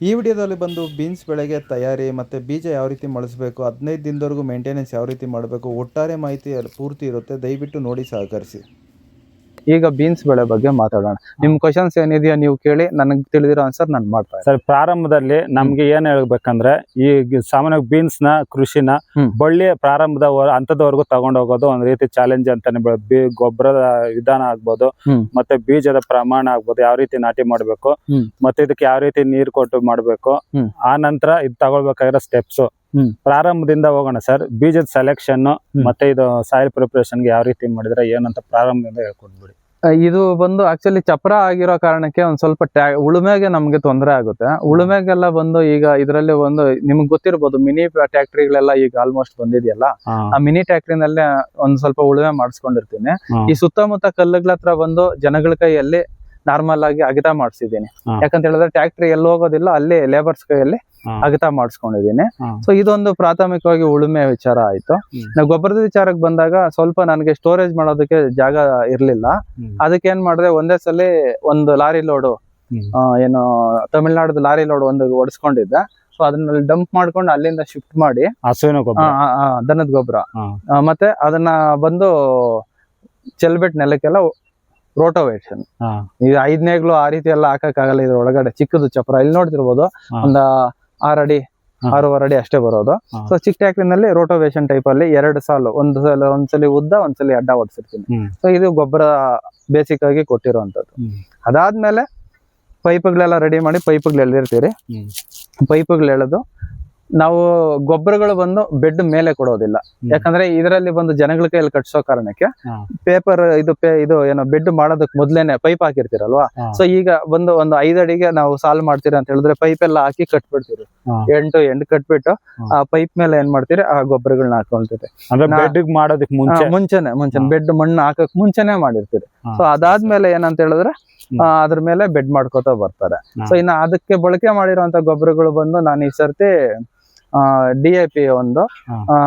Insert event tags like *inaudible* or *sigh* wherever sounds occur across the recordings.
ಈ ವಿಡಿಯೋದಲ್ಲಿ ಬಂದು ಬೀನ್ಸ್ ಬೆಳೆಗೆ ತಯಾರಿ ಮತ್ತು ಬೀಜ ಯಾವ ರೀತಿ ಮೊಳಸಬೇಕು, ಹದಿನೈದು ದಿನದವರೆಗೂ ಮೇಂಟೆನೆನ್ಸ್ ಯಾವ ರೀತಿ ಮಾಡಬೇಕು, ಒಟ್ಟಾರೆ ಮಾಹಿತಿ ಪೂರ್ತಿ ಇರುತ್ತೆ, ದಯವಿಟ್ಟು ನೋಡಿ ಸಹಕರಿಸಿ. ಈಗ ಬೀನ್ಸ್ ಬೆಳೆ ಬಗ್ಗೆ ಮಾತಾಡೋಣ. ನಿಮ್ ಕ್ವಶನ್ಸ್ ಏನಿದೆಯಾ ನೀವು ಕೇಳಿ ನನಗೆ ತಿಳಿದಿರೋ ಆನ್ಸರ್ ನಾನು ಮಾಡ್ತೇನೆ ಸರ್ ಪ್ರಾರಂಭದಲ್ಲಿ ನಮ್ಗೆ ಏನ್ ಹೇಳ್ಬೇಕಂದ್ರೆ ಈ ಸಾಮಾನ್ಯ ಸಾಮಾನ್ಯವಾಗಿ ಬೀನ್ಸ್ನ ಕೃಷಿನ ಬಳ್ಳಿ ಪ್ರಾರಂಭದ ಅಂತದವರೆಗೂ ಹಂತದವರೆಗೂ ತಗೊಂಡ್ ಹೋಗೋದು ಒಂದ್ ರೀತಿ ಚಾಲೆಂಜ್ ಅಂತಾನೆ ಗೊಬ್ಬರದ ವಿಧಾನ ಆಗ್ಬೋದು ಮತ್ತೆ ಬೀಜದ ಪ್ರಮಾಣ ಆಗ್ಬೋದು ಯಾವ ರೀತಿ ನಾಟಿ ಮಾಡ್ಬೇಕು. ಮತ್ತೆ ಇದಕ್ಕೆ ಯಾವ ರೀತಿ ನೀರ್ ಕೊಟ್ಟು ಮಾಡ್ಬೇಕು ಆ ನಂತರ ಇದು ತಗೊಳ್ಬೇಕಾಗಿರೋ ಸ್ಟೆಪ್ಸ್ ಪ್ರಾರಂಭದಿಂದ ಹೋಗೋಣ ಸರ್ ಬೀಜದ ಸೆಲೆಕ್ಷನ್ ಮತ್ತೆ ಇದು ಸಾಯಿಲ್ ಪ್ರಿಪರೇಷನ್ ಯಾವ ರೀತಿ ಮಾಡಿದ್ರೆ ಏನಂತ ಪ್ರಾರಂಭದಿಂದ ಹೇಳ್ಕೊಟ್ಬಿಡಿ. ಇದು ಬಂದು ಆಕ್ಚುಲಿ ಚಪ್ರ ಆಗಿರೋ ಕಾರಣಕ್ಕೆ ಒಂದ್ ಸ್ವಲ್ಪ ಟ್ಯಾ ಉಳುಮೆಗೆ ನಮ್ಗೆ ತೊಂದರೆ ಆಗುತ್ತೆ. ಉಳುಮೆಗೆಲ್ಲ ಬಂದು ಈಗ ಇದರಲ್ಲಿ ಒಂದು ನಿಮ್ಗೆ ಗೊತ್ತಿರ್ಬೋದು ಮಿನಿ ಟ್ಯಾಕ್ಟ್ರಿಗಳೆಲ್ಲ ಈಗ ಆಲ್ಮೋಸ್ಟ್ ಬಂದಿದೆಯಲ್ಲ? ಆ ಮಿನಿ ಟ್ಯಾಕ್ಟ್ರಿನಲ್ಲೇ ಒಂದ್ ಸ್ವಲ್ಪ ಉಳುಮೆ ಮಾಡಿಸ್ಕೊಂಡಿರ್ತೀನಿ. ಈ ಸುತ್ತಮುತ್ತ ಕಲ್ಲುಗಳ ಹತ್ರ ಬಂದು ಜನಗಳ ಕೈಯಲ್ಲಿ ನಾರ್ಮಲ್ ಆಗಿ ಅಗಿತ ಮಾಡಿಸಿದ್ದೀನಿ. ಯಾಕಂತ ಹೇಳಿದ್ರೆ ಟ್ಯಾಕ್ಟ್ರಿ ಎಲ್ಲಿ ಹೋಗೋದಿಲ್ಲ ಅಲ್ಲಿ ಲೇಬರ್ಸ್ ಕೈಯಲ್ಲಿ. ಅಗಿತ ಮಾಡಿಸ್ಕೊಂಡಿದ್ದೀನಿ. ಸೊ ಇದೊಂದು ಪ್ರಾಥಮಿಕವಾಗಿ ಉಳುಮೆ ವಿಚಾರ ಆಯ್ತು. ನಾವು ಗೊಬ್ಬರದ ವಿಚಾರಕ್ಕೆ ಬಂದಾಗ ಸ್ವಲ್ಪ ನನಗೆ ಸ್ಟೋರೇಜ್ ಮಾಡೋದಕ್ಕೆ ಜಾಗ ಇರ್ಲಿಲ್ಲ. ಅದಕ್ಕೆ ಏನ್ ಮಾಡಿದೆ ಒಂದೇ ಸಲ ಒಂದು ಲಾರಿ ಲೋಡು ಏನು ತಮಿಳ್ನಾಡದ ಲಾರಿ ಲೋಡ್ ಒಂದು ಓಡಿಸ್ಕೊಂಡಿದ್ದೆ. ಸೊ ಅದನ್ನ ಡಂಪ್ ಮಾಡ್ಕೊಂಡು ಅಲ್ಲಿಂದ ಶಿಫ್ಟ್ ಮಾಡಿ ಹಸುವಿನ ಗೊಬ್ಬರ. ದನದ ಗೊಬ್ಬರ. ಮತ್ತೆ ಅದನ್ನ ಬಂದು ಚೆಲ್ಬಿಟ್ ನೆಲಕ್ಕೆಲ್ಲ ರೋಟೋವೇಷನ್ ಈಗ ಐದನೇಗ್ಲು ಆ ರೀತಿ ಎಲ್ಲ ಹಾಕಕ್ ಆಗಲ್ಲ ಇದ್ರ ಒಳಗಡೆ ಚಿಕ್ಕದು ಚಪ್ರ. ಇಲ್ಲಿ ನೋಡ್ತಿರ್ಬೋದು. ಒಂದ ಆರ್ ಅಡಿ. ಆರೂವರೆ ಅಡಿ ಅಷ್ಟೇ ಬರೋದು. ಸೊ ಚಿಕ್ಕ ಟ್ಯಾಕ್ರಿನಲ್ಲಿ ರೋಟೋವೇಷನ್ ಟೈಪ್ ಅಲ್ಲಿ ಎರಡು ಸಾಲು ಒಂದ್ ಸಲ ಒಂದ್ಸಲಿ ಉದ್ದ ಒಂದ್ಸಲಿ ಅಡ್ಡ ಓಡಿಸಿರ್ತೀನಿ. ಸೊ ಇದು ಗೊಬ್ಬರ ಬೇಸಿಕ್ ಆಗಿ ಕೊಟ್ಟಿರುವಂತದ್ದು. ಅದಾದ್ಮೇಲೆ ಪೈಪ್ಗಳೆಲ್ಲ ರೆಡಿ ಮಾಡಿ ಪೈಪ್ಗಳು ಎಳೆದಿರ್ತೀರಿ. ಪೈಪ್ಗಳು ಎಳೆದು ನಾವು ಗೊಬ್ಬರಗಳು ಬಂದು ಬೆಡ್ ಮೇಲೆ ಕೊಡೋದಿಲ್ಲ. ಯಾಕಂದ್ರೆ ಇದರಲ್ಲಿ ಬಂದು ಜನಗಳ ಕೈಯಲ್ಲಿ ಕಟ್ಸೋ ಕಾರಣಕ್ಕೆ ಪೇಪರ್ ಇದು ಪೇ ಇದು ಏನೋ ಬೆಡ್ ಮಾಡೋದಕ್ಕೆ ಮೊದ್ಲೇನೆ ಪೈಪ್ ಹಾಕಿರ್ತೀರಲ್ವಾ. ಸೊ ಈಗ ಬಂದು ಒಂದು ಐದ್ ಅಡಿಗೆ ನಾವು ಸಾಲ್ವ್ ಮಾಡ್ತೀರಿ ಅಂತ ಹೇಳಿದ್ರೆ ಪೈಪ್ ಎಲ್ಲ ಹಾಕಿ ಕಟ್ಬಿಡ್ತೀರಿ ಎಂಟು ಎಂಟು ಕಟ್ಬಿಟ್ಟು ಆ ಪೈಪ್ ಮೇಲೆ ಏನ್ ಮಾಡ್ತೀರಿ? ಆ ಗೊಬ್ಬರಗಳನ್ನ ಹಾಕೊಳ್ತೀರಿ. ಅಂದ್ರೆ ನಾ- ಬೆಡ್ ಮಾಡೋದಕ್ ಮುಂಚೆ? ಆ, ಮುಂಚೆನೆ ಮುಂಚೆನೆ. ಬೆಡ್ ಮಣ್ಣು ಹಾಕಕ್ ಮುಂಚೆನೆ ಮಾಡಿರ್ತೀರಿ. ಸೊ ಅದಾದ್ಮೇಲೆ ಏನಂತ ಹೇಳಿದ್ರೆ ಅದ್ರ ಮೇಲೆ ಬೆಡ್ ಮಾಡ್ಕೋತಾ ಬರ್ತಾರೆ. ಸೊ ಇನ್ನ ಅದಕ್ಕೆ ಬಳಕೆ ಮಾಡಿರುವಂತ ಗೊಬ್ಬರಗಳು ಬಂದು ನಾನು ಈ ಸರ್ತಿ ಡಿ ಐ ಪಿ ಒಂದು.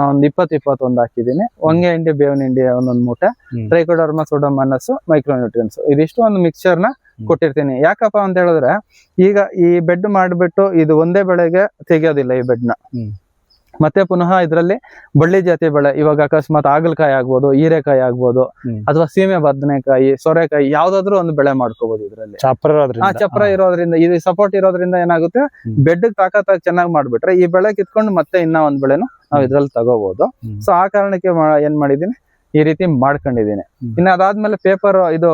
ಒಂದ್ ಇಪ್ಪತ್ ಇಪ್ಪತ್ತೊಂದು ಹಾಕಿದೀನಿ ಒಂಗೆ ಇಂಡಿ ಬೇವಿನ ಹಿಂಡಿ ಒಂದೊಂದ್ ಮೂಟೆ. ಟ್ರೈಕೋಡರ್ಮ ಸೋಡೋಮನಸ್ ಮೈಕ್ರೋನ್ಯೂಟ್ರಿಯನ್ಸ್ ಇದಿಷ್ಟು ಒಂದು ಮಿಕ್ಸ್ಚರ್ನ ಕೊಟ್ಟಿರ್ತೀನಿ. ಯಾಕಪ್ಪ ಅಂತ ಹೇಳಿದ್ರೆ ಈಗ ಈ ಬೆಡ್ ಮಾಡ್ಬಿಟ್ಟು ಇದು ಒಂದೇ ಬೆಳೆಗೆ ತೆಗಿಯೋದಿಲ್ಲ ಈ ಬೆಡ್ನ. ಮತ್ತೆ ಪುನಃ ಇದರಲ್ಲಿ ಬಳ್ಳಿ ಜಾತಿ ಬೆಳೆ ಇವಾಗ ಅಕಸ್ಮಾತ್ ಆಗಲಕಾಯಿ ಆಗ್ಬೋದು ಹೀರೆಕಾಯಿ ಆಗ್ಬೋದು ಅಥವಾ ಸೀಮೆ ಬದನೆಕಾಯಿ ಸೊರೆಕಾಯಿ ಯಾವ್ದಾದ್ರು ಒಂದು ಬೆಳೆ ಮಾಡ್ಕೋಬಹುದು ಇದರಲ್ಲಿ ಚಪ್ರ ಇರೋದ್ರಿಂದ. ಚಪ್ರ ಇರೋದ್ರಿಂದ ಇದು ಸಪೋರ್ಟ್ ಇರೋದ್ರಿಂದ ಏನಾಗುತ್ತೆ. ಬೆಡ್ ತಾಕತ್ತಾಗಿ ಚೆನ್ನಾಗಿ ಮಾಡ್ಬಿಟ್ರೆ ಈ ಬೆಳೆ ಕಿತ್ಕೊಂಡು ಮತ್ತೆ ಇನ್ನ ಒಂದ್ ಬೆಳೆನು ನಾವು. ಇದ್ರಲ್ಲಿ ತಗೋಬಹುದು. ಸೊ ಆ ಕಾರಣಕ್ಕೆ ಏನ್ ಮಾಡಿದೀನಿ ಈ ರೀತಿ ಮಾಡ್ಕೊಂಡಿದೀನಿ ಇನ್ನು ಅದಾದ್ಮೇಲೆ ಪೇಪರ್ ಇದು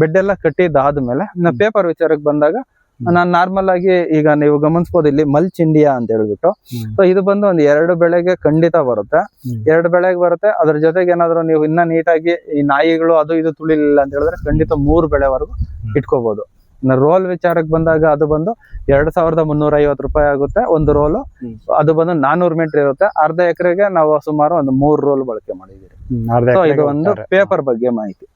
ಬೆಡ್ ಎಲ್ಲ ಕಟ್ಟಿದ್ದಾದ್ಮೇಲೆ. ಪೇಪರ್ ವಿಚಾರಕ್ಕೆ ಬಂದಾಗ. ನಾನ್ ನಾರ್ಮಲ್ ಆಗಿ ಈಗ ನೀವು ಗಮನಿಸಬಹುದು ಇಲ್ಲಿ ಮಲ್ಚ್ ಇಂಡಿಯಾ ಅಂತ ಹೇಳ್ಬಿಟ್ಟು. ಹ್ಮ್. ಸೊ ಇದು ಬಂದು ಒಂದು ಎರಡು ಬೆಳೆಗೆ ಖಂಡಿತ ಬರುತ್ತೆ. ಹ್ಮ್. ಎರಡು ಬೆಳೆಗೆ ಬರುತ್ತೆ. ಅದ್ರ ಜೊತೆಗೆ ಏನಾದ್ರು ನೀವು ಇನ್ನ ನೀಟಾಗಿ ಈ ನಾಯಿಗಳು ಅದು ಇದು ತುಳಿಲಿಲ್ಲ ಅಂತ ಹೇಳಿದ್ರೆ ಖಂಡಿತ ಮೂರು ಬೆಳೆವರೆಗೂ ಇಟ್ಕೋಬಹುದು ರೋಲ್ ವಿಚಾರಕ್ಕೆ ಬಂದಾಗ ಅದು ಬಂದು ಎರಡ್ ಸಾವಿರದ ಮುನ್ನೂರ ಐವತ್ತು ರೂಪಾಯಿ ಆಗುತ್ತೆ ಒಂದು ರೋಲು. ಅದು ಬಂದು ನಾನೂರು ಮೀಟರ್ ಇರುತ್ತೆ. ಅರ್ಧ ಎಕರೆಗೆ ನಾವು ಸುಮಾರು ಒಂದು ಮೂರು ರೋಲ್ ಬಳಕೆ ಮಾಡಿದೀವಿ ಹ್ಮ್, ಇದು ಒಂದು ಪೇಪರ್ ಬಗ್ಗೆ ಮಾಹಿತಿ.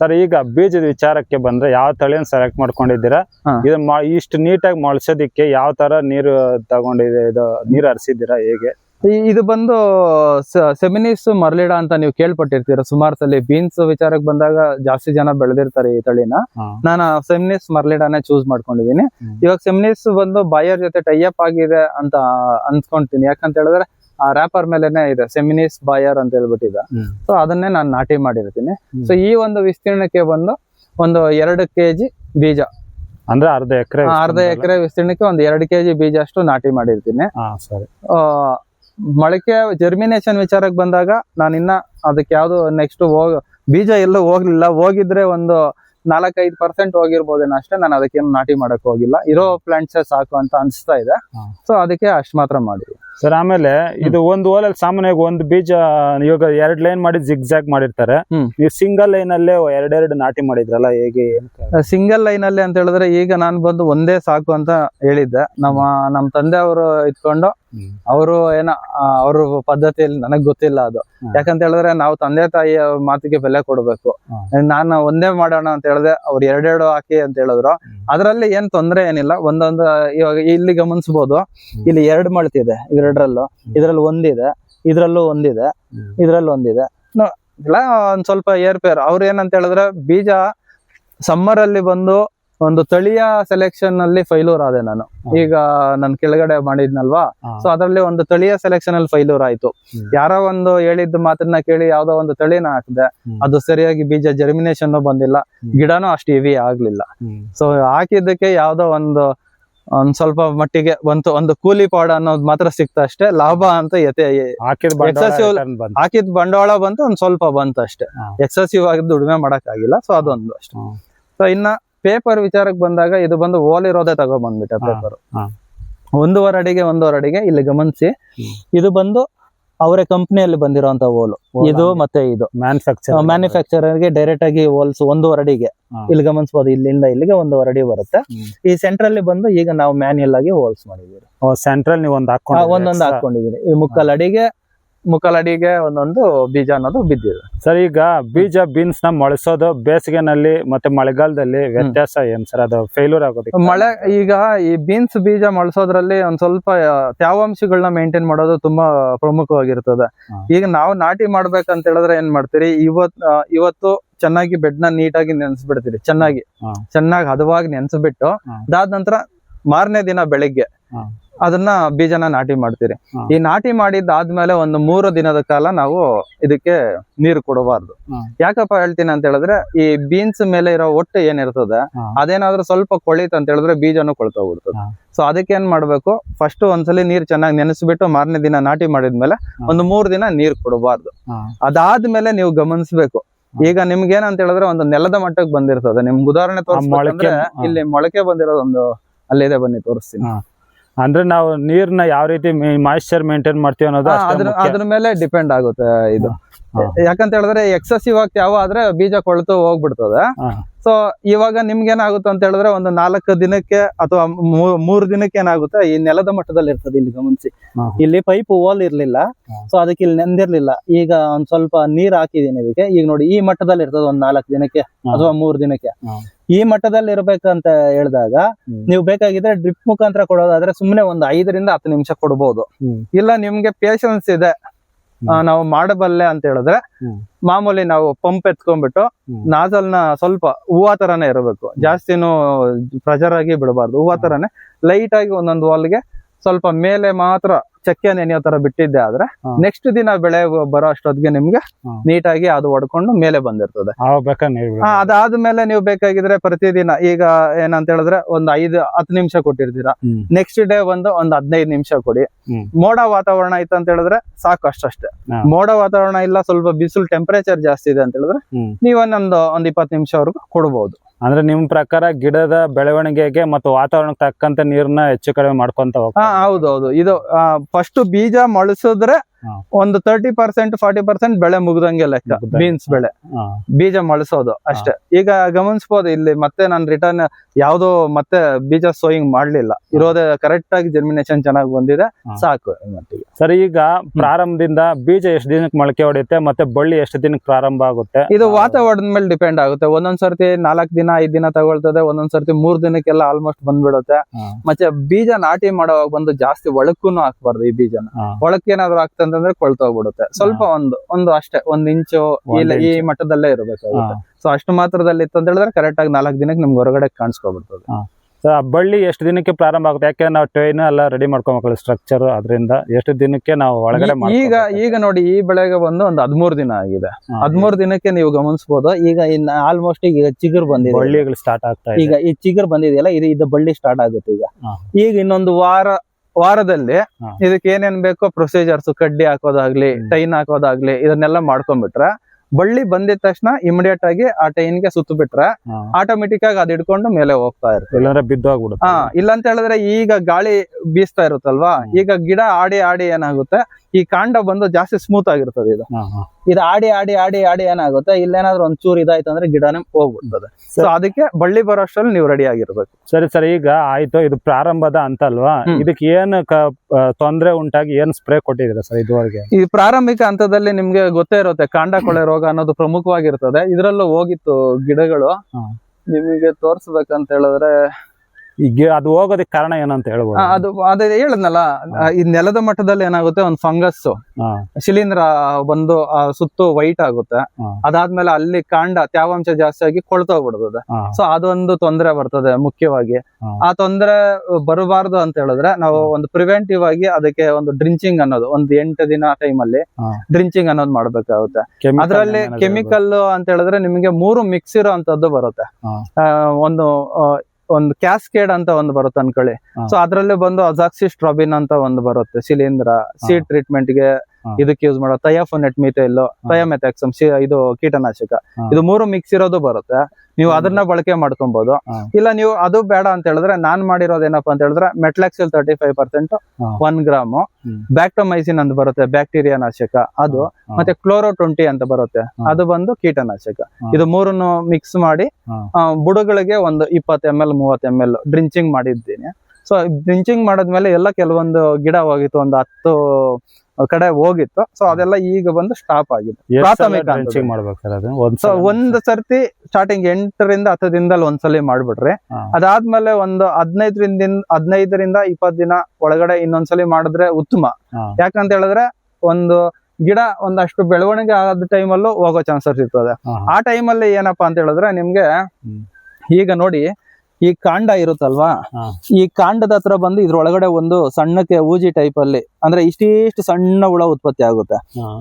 ಸರ್ ಈಗ ಬೀಜದ ವಿಚಾರಕ್ಕೆ ಬಂದ್ರೆ ಯಾವ ತಳಿಯನ್ನ ಸೆಲೆಕ್ಟ್ ಮಾಡ್ಕೊಂಡಿದ್ದೀರಾ. ಇದು ಇಷ್ಟು ನೀಟಾಗಿ ಮೊಳಸೋದಿಕ್ಕೆ ಯಾವ ತರ ನೀರು ತಗೊಂಡಿದೆ ಇದು ನೀರು ಹರಿಸಿದ್ದೀರಾ ಹೇಗೆ ಇದು ಬಂದು ಸೆಮಿನಿಸ್ ಮರಳಿಡ ಅಂತ ನೀವು ಕೇಳ್ಪಟ್ಟಿರ್ತೀರ ಸುಮಾರು ಸಲ ಬೀನ್ಸ್ ವಿಚಾರಕ್ಕೆ ಬಂದಾಗ ಜಾಸ್ತಿ ಜನ ಬೆಳೆದಿರ್ತಾರೆ ಈ ತಳಿನ. ನಾನು ಸೆಮಿನಿಸ್ ಮರ್ಲಿಡಾನೇ ಚೂಸ್ ಮಾಡ್ಕೊಂಡಿದೀನಿ. ಇವಾಗ ಸೆಮಿನಿಸ್ ಬಂದು ಬಾಯರ್ ಜೊತೆ ಟೈಅಪ್ ಆಗಿದೆ ಅಂತ ಅನ್ಸ್ಕೊಂತೀನಿ ಯಾಕಂತ ಹೇಳಿದ್ರೆ ರ್ಯಾಪರ್ ಮೇಲೆನೆ ಇದೆ ಸೆಮಿನಿಸ್ ಬಾಯರ್ ಅಂತ ಹೇಳ್ಬಿಟ್ಟಿದೆ. ಸೊ ಅದನ್ನೇ ನಾನು ನಾಟಿ ಮಾಡಿರ್ತೀನಿ. ಸೊ ಈ ಒಂದು ವಿಸ್ತೀರ್ಣಕ್ಕೆ ಬಂದು ಒಂದು ಎರಡು ಕೆಜಿ ಬೀಜ. ಅಂದ್ರೆ ಅರ್ಧ ಎಕರೆ ಅರ್ಧ ಎಕರೆ ವಿಸ್ತೀರ್ಣಕ್ಕೆ ಒಂದು ಎರಡು ಕೆಜಿ ಬೀಜ ಅಷ್ಟು ನಾಟಿ ಮಾಡಿರ್ತೀನಿ. ಆ, ಮೊಳಕೆ ಜರ್ಮಿನೇಷನ್ ವಿಚಾರಕ್ಕೆ ಬಂದಾಗ ನಾನು ಇನ್ನ ಅದಕ್ಕೆ ಯಾವ್ದು ನೆಕ್ಸ್ಟ್ ಹೋಗ ಬೀಜ ಎಲ್ಲೂ ಹೋಗ್ಲಿಲ್ಲ. ಹೋಗಿದ್ರೆ ಒಂದು ನಾಲ್ಕೈದು ಪರ್ಸೆಂಟ್ ಹೋಗಿರ್ಬೋದೇನೋ ಅಷ್ಟೇ ನಾನು ಅದಕ್ಕೇನು ನಾಟಿ ಮಾಡಕ್ ಹೋಗಿಲ್ಲ. ಇರೋ ಪ್ಲಾಂಟ್ಸೇ ಸಾಕು ಅಂತ ಅನಿಸ್ತಾ ಇದೆ. ಸೊ ಅದಕ್ಕೆ ಅಷ್ಟು ಮಾತ್ರ ಮಾಡಿ ಸರ್ ಆಮೇಲೆ ಇದು ಒಂದು ಓಲಲ್ಲಿ ಸಾಮಾನ್ಯವಾಗಿ ಒಂದು ಬೀಜ ಇವಾಗ ಎರಡ್ ಲೈನ್ ಮಾಡಿ ಜಿಗ್ ಮಾಡಿರ್ತಾರೆ. ನೀವು ಸಿಂಗಲ್ ಲೈನ್ ಅಲ್ಲೇ ಎರಡೆರಡು ನಾಟಿ ಮಾಡಿದ್ರಲ್ಲ ಹೇಗೆ ಸಿಂಗಲ್ ಲೈನ್ ಅಲ್ಲಿ ಅಂತ ಹೇಳಿದ್ರೆ ಈಗ ನಾನು ಬಂದು ಒಂದೇ ಸಾಕು ಅಂತ ಹೇಳಿದ್ದೆ. ನಮ್ಮ ನಮ್ಮ ತಂದೆ ಅವರು ಇಟ್ಕೊಂಡು ಅವರು ಏನ ಅವ್ರ ಪದ್ಧತಿಯಲ್ಲಿ ನನಗ್ ಗೊತ್ತಿಲ್ಲ ಅದು. ಯಾಕಂತ ಹೇಳಿದ್ರೆ ನಾವು ತಂದೆ ತಾಯಿಯ ಮಾತಿಗೆ ಬೆಲೆ ಕೊಡ್ಬೇಕು. ನಾನು ಒಂದೇ ಮಾಡೋಣ ಅಂತ ಹೇಳಿದೆ. ಅವ್ರು ಎರಡೆರಡು ಹಾಕಿ ಅಂತ ಹೇಳಿದ್ರು. ಅದರಲ್ಲಿ ಏನ್ ತೊಂದ್ರೆ ಏನಿಲ್ಲ. ಒಂದೊಂದು ಇವಾಗ ಇಲ್ಲಿ ಗಮನಿಸಬಹುದು ಇಲ್ಲಿ ಎರಡು ಮಳ್ತಿದೆ. ಇವೆರಡರಲ್ಲೂ ಇದ್ರಲ್ಲಿ ಒಂದಿದೆ. ಇದ್ರಲ್ಲೂ ಒಂದಿದೆ. ಇದ್ರಲ್ಲೂ ಒಂದಿದೆ. ಇಲ್ಲ ಒಂದ್ ಸ್ವಲ್ಪ ಏರ್ಪೇರ್ ಅವ್ರ ಏನಂತ ಹೇಳಿದ್ರೆ ಬೀಜ ಸಮ್ಮರ್ ಅಲ್ಲಿ ಬಂದು ಒಂದು ತಳಿಯ ಸೆಲೆಕ್ಷನ್ ಅಲ್ಲಿ ಫೈಲೂರ್ ಆದೆ ನಾನು. ಈಗ ನನ್ ಕೆಳಗಡೆ ಮಾಡಿದ್ನಲ್ವಾ. ಸೊ ಅದ್ರಲ್ಲಿ ಒಂದು ತಳಿಯ ಸೆಲೆಕ್ಷನ್ ಅಲ್ಲಿ ಫೈಲೂರ್ ಆಯ್ತು. ಯಾರೋ ಒಂದು ಹೇಳಿದ ಮಾತನ್ನ ಕೇಳಿ ಯಾವ್ದೋ ಒಂದು ತಳಿನ ಹಾಕಿದೆ ಅದು ಸರಿಯಾಗಿ ಬೀಜ ಜರ್ಮಿನೇಷನ್ ಬಂದಿಲ್ಲ. ಗಿಡನೂ ಅಷ್ಟು ಹೆವಿ ಆಗ್ಲಿಲ್ಲ. ಸೊ ಹಾಕಿದ್ದಕ್ಕೆ ಯಾವ್ದೋ ಒಂದು ಒಂದ್ ಸ್ವಲ್ಪ ಮಟ್ಟಿಗೆ ಬಂತು ಒಂದು ಕೂಲಿ ಪಾಡ ಅನ್ನೋದು ಮಾತ್ರ ಸಿಕ್ತ ಅಷ್ಟೇ. ಲಾಭ ಅಂತ ಯತೆ ಹಾಕಿದ ಬಂಡವಾಳ ಬಂತು. ಹಾಕಿದ್ ಬಂಡವಾಳ ಬಂತು ಒಂದ್ ಸ್ವಲ್ಪ ಬಂತು ಅಷ್ಟೇ. ಎಕ್ಸಸಿವ್ ಆಗಿ ದುಡಿಮೆ ಮಾಡಕ್ ಆಗಿಲ್ಲ ಸೊ ಅದೊಂದು ಅಷ್ಟೇ. ಸೊ ಇನ್ನ ಪೇಪರ್ ವಿಚಾರಕ್ಕೆ ಬಂದಾಗ ಇದು ಬಂದು ಓಲ್ ಇರೋದೇ ತಗೊಬಂದ್ಬಿಟ್ಟೆ ಹಾ, ಪೇಪರ್. ಒಂದೂವರೆ ಅಡಿಗೆ ಒಂದೂವರೆ ಅಡಿಗೆ ಇಲ್ಲಿ ಗಮನಿಸಿ. ಇದು ಬಂದು ಅವರೇ ಕಂಪ್ನಿಯಲ್ಲಿ ಬಂದಿರುವಂತ ಓಲು. ಓಲ್ ಇದು ಮತ್ತೆ ಇದು. ಮ್ಯಾನುಫ್ಯಾಕ್ಚರ್ ಮ್ಯಾನುಫ್ಯಾಕ್ಚರರ್ಗೆ ಡೈರೆಕ್ಟ್ ಆಗಿ ಹೋಲ್ಸ್ ಒಂದೂವರೆ ಅಡಿಗೆ. ಇಲ್ಲಿ ಗಮನಿಸಬಹುದು ಇಲ್ಲಿಂದ ಇಲ್ಲಿಗೆ ಒಂದೂವರೆ ಅಡಿ ಬರುತ್ತೆ. ಈ ಸೆಂಟ್ರಲ್ಲಿ ಬಂದು ಈಗ ನಾವು ಮ್ಯಾನ್ಯಲ್ ಆಗಿ ಹೋಲ್ಸ್ ಮಾಡಿದೀವಿ ಸೆಂಟ್ರಲ್ ನೀವು ಒಂದು ಹಾಕೊಂಡು ಒಂದೊಂದು ಹಾಕೊಂಡಿದೀನಿ ಈ ಮುಕ್ಕಲ್ ಅಡಿಗೆ ಮುಕ್ಕಲ್ ಅಡಿಗೆ ಒಂದೊಂದು ಬೀಜ ಅನ್ನೋದು ಬಿದ್ದಿದೆ. ಸರ್ ಈಗ ಬೀಜ ಬೀನ್ಸ್ನ ಮೊಳಸೋದು ಬೇಸಿಗೆನಲ್ಲಿ ಮತ್ತೆ ಮಳೆಗಾಲದಲ್ಲಿ ವ್ಯತ್ಯಾಸ ಏನ್ ಸರ್? ಅದು ಫೇಲ್ಯೂರ್ ಆಗೋದು ಮಳೆ ಈಗ ಈ ಬೀನ್ಸ್ ಬೀಜ ಮೊಳಸೋದ್ರಲ್ಲಿ ಒಂದ್ ಸ್ವಲ್ಪ ತ್ಯಾವಾಂಶಗಳನ್ನ ಮೇಂಟೈನ್ ಮಾಡೋದು ತುಂಬಾ ಪ್ರಮುಖವಾಗಿರ್ತದೆ. ಈಗ ನಾವು ನಾಟಿ ಮಾಡ್ಬೇಕಂತ ಹೇಳಿದ್ರೆ ಏನ್ ಮಾಡ್ತೀರಿ? ಇವತ್ ಇವತ್ತು ಚೆನ್ನಾಗಿ ಬೆಡ್ನ ನೀಟಾಗಿ ನೆನೆಸ್ಬಿಡ್ತೀರಿ ಚೆನ್ನಾಗಿ. ಚೆನ್ನಾಗಿ ಹದವಾಗಿ ನೆನೆಸ್ಬಿಟ್ಟು. ಅದಾದ ನಂತರ ಮಾರನೇ ದಿನ ಬೆಳಿಗ್ಗೆ. ಅದನ್ನ ಬೀಜನ ನಾಟಿ ಮಾಡ್ತೀರಿ. ಈ ನಾಟಿ ಮಾಡಿದ್ದಾದ್ಮೇಲೆ ಒಂದು ಮೂರು ದಿನದ ಕಾಲ ನಾವು ಇದಕ್ಕೆ ನೀರು ಕೊಡಬಾರ್ದು. ಯಾಕಪ್ಪ ಹೇಳ್ತೀನಿ ಅಂತ ಹೇಳಿದ್ರೆ ಈ ಬೀನ್ಸ್ ಮೇಲೆ ಇರೋ ಒಟ್ಟು ಏನಿರ್ತದೆ. ಅದೇನಾದ್ರೂ ಸ್ವಲ್ಪ ಕೊಳಿತ ಅಂತ ಹೇಳಿದ್ರೆ ಬೀಜನು ಕೊಳ್ತೋಗ್ಬಿಡ್ತದೆ ಹೋಗ್ತದೆ ಸೊ ಅದಕ್ಕೆ ಏನ್ ಮಾಡ್ಬೇಕು ಫಸ್ಟ್ ಒಂದ್ಸಲಿ ನೀರ್ ಚೆನ್ನಾಗಿ ನೆನೆಸ್ಬಿಟ್ಟು ಮಾರನೇ ದಿನ ನಾಟಿ ಮಾಡಿದ್ಮೇಲೆ. ಒಂದು ಮೂರ್ ದಿನ ನೀರ್ ಕೊಡಬಾರ್ದು. ಅದಾದ್ಮೇಲೆ ನೀವು ಗಮನಿಸ್ಬೇಕು. ಈಗ ನಿಮ್ಗೆ ಏನಂತ ಹೇಳಿದ್ರೆ ಒಂದು ನೆಲದ ಮಟ್ಟಕ್ಕೆ ಬಂದಿರ್ತದೆ. ನಿಮ್ಗೆ ಉದಾಹರಣೆ ತೋರಿಸ್ ಇಲ್ಲಿ ಮೊಳಕೆ ಬಂದಿರೋದು ಒಂದು ಅಲ್ಲಿದೆ ಬನ್ನಿ ತೋರಿಸ್ತೀನಿ. ಅಂದ್ರೆ ನಾವು ನೀರ್ನ ಯಾವ ರೀತಿ ಮಾಯಿಶ್ಚರ್ ಮೇಂಟೈನ್ ಮಾಡ್ತೀವಿ ಅನ್ನೋದು ಅದ್ರ ಮೇಲೆ ಡಿಪೆಂಡ್ ಆಗುತ್ತೆ ಇದು. ಯಾಕಂತ ಹೇಳಿದ್ರೆ ಎಕ್ಸೆಸಿವ್ ಆಗಿ ಯಾವ ಆದ್ರೆ ಬೀಜ ಕೊಳ್ತು ಹೋಗ್ಬಿಡ್ತದೆ. ಸೊ ಇವಾಗ ನಿಮ್ಗೆ ಏನಾಗುತ್ತೆ ಅಂತ ಹೇಳಿದ್ರೆ ಒಂದು ನಾಲ್ಕು ದಿನಕ್ಕೆ ಅಥವಾ ಮೂರ್ ದಿನಕ್ಕೆ ಏನಾಗುತ್ತೆ ಈ ನೆಲದ ಮಟ್ಟದಲ್ಲಿ ಇರ್ತದೆ ಇಲ್ಲಿ ಗಮನಿಸಿ ಇಲ್ಲಿ ಪೈಪ್ ಹೋಲ್ ಇರ್ಲಿಲ್ಲ. ಸೊ ಅದಕ್ಕೆ ಇಲ್ಲಿ ನೆಂದಿರ್ಲಿಲ್ಲ ಈಗ ಒಂದ್ ಸ್ವಲ್ಪ ನೀರ್ ಹಾಕಿದೀನಿ ಇದಕ್ಕೆ ಈಗ ನೋಡಿ ಈ ಮಟ್ಟದಲ್ಲಿ ಇರ್ತದೆ ಒಂದ್ ನಾಲ್ಕು ದಿನಕ್ಕೆ. ಅಥವಾ ಮೂರ್ ದಿನಕ್ಕೆ ಈ ಮಟ್ಟದಲ್ಲಿ ಇರ್ಬೇಕಂತ ಹೇಳಿದಾಗ. ನೀವು ಬೇಕಾಗಿದ್ರೆ ಡ್ರಿಪ್ ಮುಖಾಂತರ ಕೊಡೋದಾದ್ರೆ ಸುಮ್ನೆ ಒಂದ್ ಐದರಿಂದ ಹತ್ತು ನಿಮಿಷ ಕೊಡ್ಬೋದು. ಇಲ್ಲ ನಿಮ್ಗೆ ಪೇಶನ್ಸ್ ಇದೆ. ನಾವು ಮಾಡಬಲ್ಲೆ ಅಂತ ಹೇಳಿದ್ರೆ ಮಾಮೂಲಿ ನಾವು ಪಂಪ್ ಎತ್ಕೊಂಡ್ಬಿಟ್ಟು ನಾಜಲ್ನ ನಾಜಲ್ನ ಸ್ವಲ್ಪ ಹೂವಾ ತರಾನೇ ಇರಬೇಕು. ಜಾಸ್ತಿನೂ ಪ್ರೆಷರ್ ಆಗಿ ಬಿಡಬಾರ್ದು. ಹೂವಾ ತರಾನೇ ಲೈಟ್ ಆಗಿ ಒಂದೊಂದು ವಾಲ್ಗೆ ಸ್ವಲ್ಪ ಮೇಲೆ ಮಾತ್ರ ಚಕ್ಕೆ ನೆನೆಯೋ ತರ ಬಿಟ್ಟಿದ್ದೆ ಆದ್ರೆ ನೆಕ್ಸ್ಟ್ ದಿನ ಬೆಳೆ ಬರೋ ಅಷ್ಟೊತ್ತಿಗೆ ನಿಮ್ಗೆ. ನೀಟಾಗಿ ಅದು ಹೊಡ್ಕೊಂಡು ಮೇಲೆ ಬಂದಿರ್ತದೆ. ಅದಾದ್ಮೇಲೆ ನೀವು ಬೇಕಾಗಿದ್ರೆ ಪ್ರತಿದಿನ ಈಗ ಏನಂತ ಹೇಳಿದ್ರೆ ಒಂದ್ ಐದು ಹತ್ತು ನಿಮಿಷ ಕೊಟ್ಟಿರ್ತೀರಾ. ನೆಕ್ಸ್ಟ್ ಡೇ ಒಂದು ಒಂದ್ ಹದಿನೈದು ನಿಮಿಷ ಕೊಡಿ. ಮೋಡ ವಾತಾವರಣ ಐತೆ ಅಂತ ಹೇಳಿದ್ರೆ ಸಾಕು ಅಷ್ಟಷ್ಟೇ. ಮೋಡ ವಾತಾವರಣ ಇಲ್ಲ ಸ್ವಲ್ಪ ಬಿಸಿಲು ಟೆಂಪರೇಚರ್ ಜಾಸ್ತಿ ಇದೆ ಅಂತ ಹೇಳಿದ್ರೆ ನೀವನ್ನೊಂದು ಒಂದ್ ಇಪ್ಪತ್ತು ನಿಮಿಷವರೆಗೂ ಕೊಡ್ಬೋದು. ಅಂದ್ರೆ ನಿಮ್ ಪ್ರಕಾರ ಗಿಡದ ಬೆಳವಣಿಗೆಗೆ ಮತ್ತು ವಾತಾವರಣಕ್ಕೆ ತಕ್ಕಂತ ನೀರ್ನ ಹೆಚ್ಚು ಕಡಿಮೆ ಮಾಡ್ಕೊಂತ ಹೋಗ್ತಾರೆ ಹೌದೌದು ಇದು ಫಸ್ಟ್ ಬೀಜ ಮೊಳಸಿದ್ರೆ. ಒಂದು ತರ್ಟಿ ಪರ್ಸೆಂಟ್ ಫಾರ್ಟಿ ಪರ್ಸೆಂಟ್ ಬೆಳೆ ಮುಗ್ದಂಗೆ ಲೆಕ್ಕ ಬೀನ್ಸ್ ಬೆಳೆ. ಬೀಜ ಮೊಳಸೋದು ಅಷ್ಟೇ. ಈಗ ಗಮನಿಸಬಹುದು ಇಲ್ಲಿ ಮತ್ತೆ ನಾನು ರಿಟರ್ನ್ ಯಾವ್ದೋ ಮತ್ತೆ ಬೀಜ ಸೋಯಿಂಗ್ ಮಾಡ್ಲಿಲ್ಲ. ಇರೋದೇ ಕರೆಕ್ಟ್ ಆಗಿ ಜರ್ಮಿನೇಷನ್ ಚೆನ್ನಾಗಿ ಬಂದಿದೆ ಸಾಕು ಸರಿ ಈಗ ಪ್ರಾರಂಭದಿಂದ ಬೀಜ ಎಷ್ಟು ದಿನಕ್ಕೆ ಮೊಳಕೆ ಹೊಡೆಯುತ್ತೆ ಮತ್ತೆ ಬಳ್ಳಿ ಎಷ್ಟು ದಿನಕ್ಕೆ ಪ್ರಾರಂಭ ಆಗುತ್ತೆ? ಇದು ವಾತಾವರಣದ ಮೇಲೆ ಡಿಪೆಂಡ್ ಆಗುತ್ತೆ. ಒಂದೊಂದ್ ಸರ್ತಿ ನಾಲ್ಕ್ ದಿನ ಐದ್ ದಿನ ತಗೊಳ್ತದೆ ಒಂದೊಂದ್ ಸರ್ತಿ ಮೂರ್ ದಿನಕ್ಕೆಲ್ಲ ಆಲ್ಮೋಸ್ಟ್ ಬಂದ್ಬಿಡುತ್ತೆ. ಮತ್ತೆ ಬೀಜ ನಾಟಿ ಮಾಡುವಾಗ ಬಂದು ಜಾಸ್ತಿ ಒಳಕ್ಕೂ ಹಾಕ್ಬಾರ್ದು ಈ ಬೀಜನ. ಒಳಕ್ಕೆ ಏನಾದ್ರು ಆಗ್ತಂತಂದ್ರೆ ಕೊಳ್ತೋಗ್ಬಿಡುತ್ತೆ ಸ್ವಲ್ಪ ಒಂದು ಒಂದು ಅಷ್ಟೇ ಒಂದ್ ಇಂಚು ಈ ಮಟ್ಟದಲ್ಲೇ ಇರಬೇಕಾಗುತ್ತೆ ಸೊ ಅಷ್ಟು ಮಾತ್ರದಲ್ಲಿ ಇತ್ತು ಅಂತ ಹೇಳಿದ್ರೆ ಕರೆಕ್ಟ್ ಆಗಿ ನಾಲ್ಕು ದಿನಕ್ಕೆ ನಿಮ್ಗೆ ಹೊರಗಡೆ ಕಾಣಿಸ್ಕೊಬಿಡ್ತದೆ. ಸೊ ಆ ಬಳ್ಳಿ ಎಷ್ಟು ದಿನಕ್ಕೆ ಪ್ರಾರಂಭ ಆಗುತ್ತೆ? ಯಾಕೆ ನಾವು ಟ್ರೈನ್ ಎಲ್ಲ ರೆಡಿ ಮಾಡ್ಕೊಬೇಕು ಸ್ಟ್ರಕ್ಚರ್ ಅದರಿಂದ. ಎಷ್ಟು ದಿನಕ್ಕೆ ನಾವು ಒಳಗಡೆ ಈಗ ಈಗ ನೋಡಿ ಈ ಬೆಳೆಗೆ ಬಂದು ಒಂದು ಹದಿಮೂರು ದಿನ ಆಗಿದೆ. ಹದಿಮೂರು ದಿನಕ್ಕೆ ನೀವು ಗಮನಿಸಬಹುದು ಈಗ ಇನ್ ಆಲ್ಮೋಸ್ಟ್ ಈಗ ಚಿಗುರು ಬಂದಿದೆ. ಬಳ್ಳಿಗಳು ಸ್ಟಾರ್ಟ್ ಆಗ್ತಾ ಈಗ ಈ ಚಿಗುರು ಬಂದಿದೆಯಲ್ಲ ಇದು ಇದು ಬಳ್ಳಿ ಸ್ಟಾರ್ಟ್ ಆಗುತ್ತೆ ಈಗ. ಈಗ ಇನ್ನೊಂದು ವಾರ ವಾರದಲ್ಲಿ. ಇದಕ್ಕೆ ಏನೇನ್ ಬೇಕೋ ಪ್ರೊಸೀಜರ್ಸ್ ಕಡ್ಡಿ ಹಾಕೋದಾಗ್ಲಿ ಟೈನ್ ಹಾಕೋದಾಗ್ಲಿ ಇದನ್ನೆಲ್ಲ ಮಾಡ್ಕೊಂಡ್ಬಿಟ್ರೆ ಬಳ್ಳಿ ಬಂದಿದ ತಕ್ಷಣ ಇಮಿಡಿಯೇಟ್ ಆಗಿ ಆ ಟೈನ್ಗೆ ಸುತ್ತ ಬಿಟ್ರೆ. ಆಟೋಮೆಟಿಕ್ ಆಗಿ ಅದ್ ಹಿಡ್ಕೊಂಡು ಮೇಲೆ ಹೋಗ್ತಾ ಇರ್ತಾರೆ ಇಲ್ಲಾಂದ್ರೆ ಬಿದ್ದೋಗ್ಬಿಡುತ್ತೆ. ಹಾ ಇಲ್ಲ ಅಂತ ಹೇಳಿದ್ರೆ ಈಗ ಗಾಳಿ ಬೀಸ್ತಾ ಇರುತ್ತಲ್ವಾ? ಈಗ ಗಿಡ ಆಡಿ ಆಡಿ ಏನಾಗುತ್ತೆ? ಈ ಕಾಂಡ ಬಂದು ಜಾಸ್ತಿ ಸ್ಮೂತ್ ಆಗಿರ್ತದೆ ಇದು. ಇದು ಆಡಿ ಆಡಿ ಆಡಿ ಆಡಿ ಏನಾಗುತ್ತೆ? ಇಲ್ಲೇನಾದ್ರೂ ಒಂಚೂರು ಚೂರ್ ಇದಾಯ್ತು ಅಂದ್ರೆ ಗಿಡನೇ ಹೋಗ್ಬಿಡ್ತದೆ. ಸೊ ಅದಕ್ಕೆ ಬಳ್ಳಿ ಬರೋಷ್ಟರಲ್ಲಿ ನೀವು ರೆಡಿ ಆಗಿರ್ಬೇಕು. ಸರಿ ಸರಿ ಈಗ ಆಯ್ತು ಇದು ಪ್ರಾರಂಭದ ಅಂತ ಅಲ್ವಾ ಹ್ಮ್. ಇದಕ್ಕೆ ಏನ್ ತೊಂದ್ರೆ ಉಂಟಾಗಿ ಏನ್ ಸ್ಪ್ರೇ ಕೊಟ್ಟಿದ್ರೆ ಸರ್ ಇದುವರೆಗೆ? ಈ ಪ್ರಾರಂಭಿಕ ಹಂತದಲ್ಲಿ ನಿಮ್ಗೆ ಗೊತ್ತೇ ಇರುತ್ತೆ ಕಾಂಡ ಕೊಳೆ ರೋಗ ಅನ್ನೋದು ಪ್ರಮುಖವಾಗಿರ್ತದೆ. ಇದ್ರಲ್ಲೂ ಹೋಗಿತ್ತು ಗಿಡಗಳು. ನಿಮಗೆ ತೋರಿಸ್ಬೇಕಂತ ಹೇಳಿದ್ರೆ ಈಗ ಅದು ಹೋಗೋದಕ್ಕೆ ಕಾರಣ ಏನಂತ ಹೇಳ್ಬೋದು? ಅದು ಅದು ಹೇಳದ್ನಲ್ಲ ಈ ನೆಲದ ಮಟ್ಟದಲ್ಲಿ ಏನಾಗುತ್ತೆ ಒಂದು ಫಂಗಸ್ ಶಿಲೀಂಧ್ರ ಬಂದು ಸುತ್ತು ವೈಟ್ ಆಗುತ್ತೆ. ಅದಾದ್ಮೇಲೆ ಅಲ್ಲಿ ಕಾಂಡ ತ್ಯಾವಾಂಶ ಜಾಸ್ತಿ ಆಗಿ ಕೊಳ್ತೋಗ್ಬಿಡ್ತದೆ ಸೊ ಅದೊಂದು ತೊಂದರೆ ಬರ್ತದೆ ಮುಖ್ಯವಾಗಿ. ಆ ತೊಂದರೆ ಬರಬಾರ್ದು ಅಂತ ಹೇಳಿದ್ರೆ ನಾವು ಒಂದು ಪ್ರಿವೆಂಟಿವ್ ಆಗಿ ಅದಕ್ಕೆ ಒಂದು ಡ್ರಿಂಚಿಂಗ್ ಅನ್ನೋದು ಒಂದು ಎಂಟು ದಿನ ಟೈಮ್ ಅಲ್ಲಿ ಡ್ರಿಂಚಿಂಗ್ ಅನ್ನೋದು ಮಾಡ್ಬೇಕಾಗುತ್ತೆ. ಅದರಲ್ಲಿ ಕೆಮಿಕಲ್ ಅಂತ ಹೇಳಿದ್ರೆ ನಿಮಗೆ ಮೂರು ಮಿಕ್ಸ್ ಇರೋ ಅಂತದ್ದು ಬರುತ್ತೆ ಒಂದು ಒಂದು ಕ್ಯಾಸ್ಕೇಡ್ ಅಂತ ಒಂದು ಬರುತ್ತೆ ಅನ್ಕೊಳ್ಳಿ. ಸೊ ಅದ್ರಲ್ಲಿ ಬಂದು ಅಜಾಕ್ಸಿಸ್ಟ್ರಾಬಿನ್ ಅಂತ ಒಂದು ಬರುತ್ತೆ ಶಿಲೀಂಧ್ರ ಸೀಡ್ ಟ್ರೀಟ್ಮೆಂಟ್ಗೆ. ಇದಕ್ಕೆ ಯೂಸ್ ಮಾಡೋ ತಯಾಫೋನೆಟ್ ಮೀಥೈಲ್ ತಯಾಮೆಥಾಕ್ಸಮ್ ಇದು ಕೀಟನಾಶಕ. ಇದು ಮೂರು ಮಿಕ್ಸ್ ಇರೋದು ಬರುತ್ತೆ. ನೀವು ಅದನ್ನ ಬಳಕೆ ಮಾಡ್ಕೊಬಹುದು ಇಲ್ಲ ನೀವು ಅದು ಬೇಡ ಅಂತ ಹೇಳಿದ್ರೆ ನಾನ್ ಮಾಡಿರೋದು ಏನಪ್ಪಾ ಅಂತ ಹೇಳಿದ್ರೆ metalaxyl thirty five percent. One gram. Bactomycin ಅಂತ ಬರುತ್ತೆ ಬ್ಯಾಕ್ಟೀರಿಯಾ ನಾಶಕ. ಅದು. ಮತ್ತೆ ಕ್ಲೋರೋ ಟ್ವೆಂಟಿ ಅಂತ ಬರುತ್ತೆ. ಅದು ಬಂದು ಕೀಟನಾಶಕ. ಇದು ಮೂರನ್ನು ಮಿಕ್ಸ್ ಮಾಡಿ ಬುಡಗಳಿಗೆ ಒಂದು ಇಪ್ಪತ್ತು ಎಂ ಎಲ್ ಮೂವತ್ತು ಎಂ ಎಲ್ ಡ್ರಿಂಚಿಂಗ್ ಮಾಡಿದ್ದೀನಿ. ಸೊ ಡ್ರಿಂಚಿಂಗ್ ಮಾಡಿದ್ಮೇಲೆ ಎಲ್ಲ ಕೆಲವೊಂದು ಗಿಡ ಹೋಗಿತ್ತು ಒಂದು ಹತ್ತು ಕಡೆ ಹೋಗಿತ್ತು. ಸೊ ಅದೆಲ್ಲ ಈಗ ಬಂದು ಸ್ಟಾಪ್ ಆಗಿದೆ. ಪ್ರಾಥಮಿಕ ಸೊ ಒಂದ್ ಸರ್ತಿ ಸ್ಟಾರ್ಟಿಂಗ್ ಎಂಟರಿಂದ ಹತ್ತು ದಿನದಲ್ಲಿ ಒಂದ್ಸಲಿ ಮಾಡ್ಬಿಡ್ರಿ ಹಾ. ಅದಾದ್ಮೇಲೆ ಒಂದು ಹದಿನೈದರಿಂದ ಹದಿನೈದರಿಂದ ಇಪ್ಪತ್ ದಿನ ಒಳಗಡೆ ಇನ್ನೊಂದ್ಸಲಿ ಮಾಡಿದ್ರೆ ಉತ್ತಮ. ಯಾಕಂತ ಹೇಳಿದ್ರೆ ಒಂದು ಗಿಡ ಒಂದಷ್ಟು ಬೆಳವಣಿಗೆ ಆದ ಟೈಮಲ್ಲೂ ಹೋಗೋ ಚಾನ್ಸಸ್ ಇರ್ತದೆ. ಆ ಟೈಮಲ್ಲಿ ಏನಪ್ಪಾ ಅಂತ ಹೇಳಿದ್ರೆ ನಿಮ್ಗೆ ಈಗ ನೋಡಿ ಈ ಕಾಂಡ ಇರುತ್ತಲ್ವಾ? ಈ ಕಾಂಡದ ಹತ್ರ ಬಂದು ಇದ್ರೊಳಗಡೆ ಒಂದು ಸಣ್ಣಕ್ಕೆ ಊಜಿ ಟೈಪ್ ಅಲ್ಲಿ ಅಂದ್ರೆ ಇಷ್ಟಿಷ್ಟು ಸಣ್ಣ ಹುಳ ಉತ್ಪತ್ತಿ ಆಗುತ್ತೆ.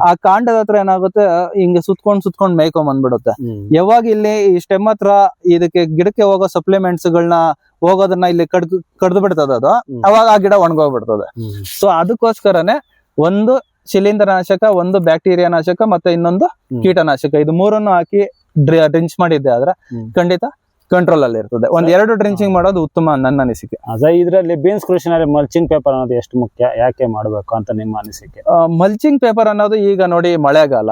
ಆ ಕಾಂಡದ ಹತ್ರ ಏನಾಗುತ್ತೆ ಹಿಂಗೆ ಸುತ್ಕೊಂಡ್ ಸುತ್ಕೊಂಡ್ ಮೇಯ್ಕೊಂಡ್ ಬಂದ್ಬಿಡುತ್ತೆ. ಯಾವಾಗ ಇಲ್ಲಿ ಈ ಸ್ಟೆಮ್ ಹತ್ರ ಇದಕ್ಕೆ ಗಿಡಕ್ಕೆ ಹೋಗೋ ಸಪ್ಲಿಮೆಂಟ್ಸ್ ಗಳನ್ನ ಹೋಗೋದನ್ನ ಇಲ್ಲಿ ಕಡ್ದು ಕಡ್ದು ಬಿಡ್ತದ ಅದು. ಅವಾಗ ಆ ಗಿಡ ಒಣಗೋಗ್ಬಿಡ್ತದೆ. ಸೊ ಅದಕ್ಕೋಸ್ಕರನೇ ಒಂದು ಶಿಲೀಂಧ್ರ ನಾಶಕ ಒಂದು ಬ್ಯಾಕ್ಟೀರಿಯಾ ನಾಶಕ ಮತ್ತೆ ಇನ್ನೊಂದು ಕೀಟನಾಶಕ. ಇದು ಮೂರನ್ನು ಹಾಕಿ ಡ್ರಿಂಚ್ ಮಾಡಿದ್ದೆ ಆದ್ರೆ ಖಂಡಿತ ಕಂಟ್ರೋಲ್ ಅಲ್ಲಿ ಇರ್ತದೆ. ಒಂದ್ ಎರಡು ಡ್ರಿಂಚಿಂಗ್ ಮಾಡೋದು ಉತ್ತಮ ನನ್ನ ಅನಿಸಿಕೆ. ಅದೇ ಇದ್ರಲ್ಲಿ ಬೀನ್ಸ್ ಕೃಷಿನಲ್ಲಿ ಮಲ್ಚಿಂಗ್ ಪೇಪರ್ ಅನ್ನೋದು ಎಷ್ಟು ಮುಖ್ಯ? ಯಾಕೆ ಮಾಡ್ಬೇಕು ಅಂತ ನಿಮ್ಮ ಅನಿಸಿಕೆ? ಮಲ್ಚಿಂಗ್ ಪೇಪರ್ ಅನ್ನೋದು ಈಗ ನೋಡಿ ಮಳೆಗಾಲ.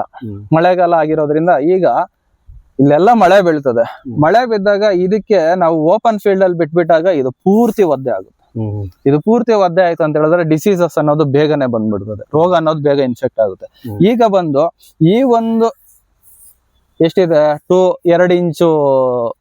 ಮಳೆಗಾಲ ಆಗಿರೋದ್ರಿಂದ ಈಗ ಇಲ್ಲೆಲ್ಲ ಮಳೆ ಬೀಳ್ತದೆ. ಮಳೆ ಬಿದ್ದಾಗ ಇದಕ್ಕೆ ನಾವು ಓಪನ್ ಫೀಲ್ಡ್ ಅಲ್ಲಿ ಬಿಟ್ಬಿಟ್ಟಾಗ ಇದು ಪೂರ್ತಿ ಒದ್ದೆ ಆಗುತ್ತೆ. ಇದು ಪೂರ್ತಿ ಒದ್ದೆ ಆಯ್ತು ಅಂತ ಹೇಳಿದ್ರೆ ಡಿಸೀಸಸ್ ಅನ್ನೋದು ಬೇಗನೆ ಬಂದ್ಬಿಡ್ತದೆ. ರೋಗ ಅನ್ನೋದು ಬೇಗ ಇನ್ಫೆಕ್ಟ್ ಆಗುತ್ತೆ. ಈಗ ಬಂದು ಈ ಒಂದು ಎಷ್ಟಿದೆ? ಟೂ ಎರಡು ಇಂಚು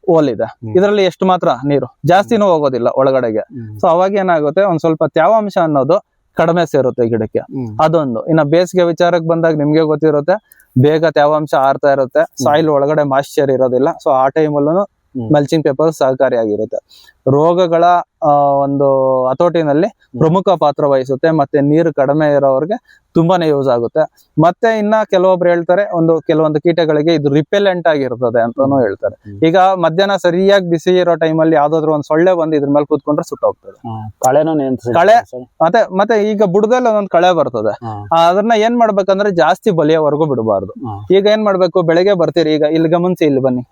ಓಲ್ ಇದೆ. ಇದರಲ್ಲಿ ಎಷ್ಟು ಮಾತ್ರ ನೀರು? ಜಾಸ್ತಿನೂ ಹೋಗೋದಿಲ್ಲ ಒಳಗಡೆಗೆ. ಸೊ ಅವಾಗ ಏನಾಗುತ್ತೆ? ಒಂದ್ ಸ್ವಲ್ಪ ತ್ಯಾವಾಂಶ ಅನ್ನೋದು ಕಡಿಮೆ ಸೇರುತ್ತೆ ಗಿಡಕ್ಕೆ. ಅದೊಂದು. ಇನ್ನ ಬೇಸಿಗೆ ವಿಚಾರಕ್ಕೆ ಬಂದಾಗ ನಿಮ್ಗೆ ಗೊತ್ತಿರುತ್ತೆ ಬೇಗ ತ್ಯಾವಾಂಶ ಆರ್ತಾ ಇರುತ್ತೆ. ಸಾಯಿಲ್ ಒಳಗಡೆ ಮಾಯಿಶ್ಚರ್ ಇರೋದಿಲ್ಲ. ಸೊ ಆ ಟೈಮಲ್ಲೂ. ಮಲ್ಚಿಂಗ್ ಪೇಪರ್ ಸಹಕಾರಿಯಾಗಿರುತ್ತೆ. ರೋಗಗಳ ಆ, ಒಂದು ಹತೋಟಿನಲ್ಲಿ ಪ್ರಮುಖ ಪಾತ್ರ ವಹಿಸುತ್ತೆ ಮತ್ತೆ ನೀರು ಕಡಿಮೆ ಇರೋರಿಗೆ ತುಂಬಾನೇ ಯೂಸ್ ಆಗುತ್ತೆ. ಮತ್ತೆ ಇನ್ನ ಕೆಲವೊಬ್ರು ಹೇಳ್ತಾರೆ ಒಂದು ಕೆಲವೊಂದು ಕೀಟಗಳಿಗೆ ಇದು ರಿಪೆಲೆಂಟ್ ಆಗಿರ್ತದೆ ಅಂತಾನು ಹೇಳ್ತಾರೆ. ಈಗ ಮಧ್ಯಾಹ್ನ ಸರಿಯಾಗಿ ಬಿಸಿ ಇರೋ ಟೈಮಲ್ಲಿ ಯಾವ್ದಾದ್ರು ಒಂದ್ ಸೊಳ್ಳೆ ಬಂದು ಇದ್ರ ಮೇಲೆ ಕೂತ್ಕೊಂಡ್ರೆ ಸುಟ್ಟೋಗ್ತದೆ. ಕಳೆ? ಮತ್ತೆ ಮತ್ತೆ ಈಗ ಬುಡದಲ್ಲಿ ಒಂದೊಂದ್ ಕಳೆ ಬರ್ತದೆ. ಅದನ್ನ ಏನ್ ಮಾಡ್ಬೇಕಂದ್ರೆ ಜಾಸ್ತಿ ಬಲಿಯವರೆಗೂ ಬಿಡಬಾರ್ದು. ಈಗ ಏನ್ ಮಾಡ್ಬೇಕು? ಬೆಳಿಗ್ಗೆ ಬರ್ತೀರಿ ಈಗ ಇಲ್ಲಿ ಗಮನಿಸಿ ಇಲ್ಲಿ ಬನ್ನಿ.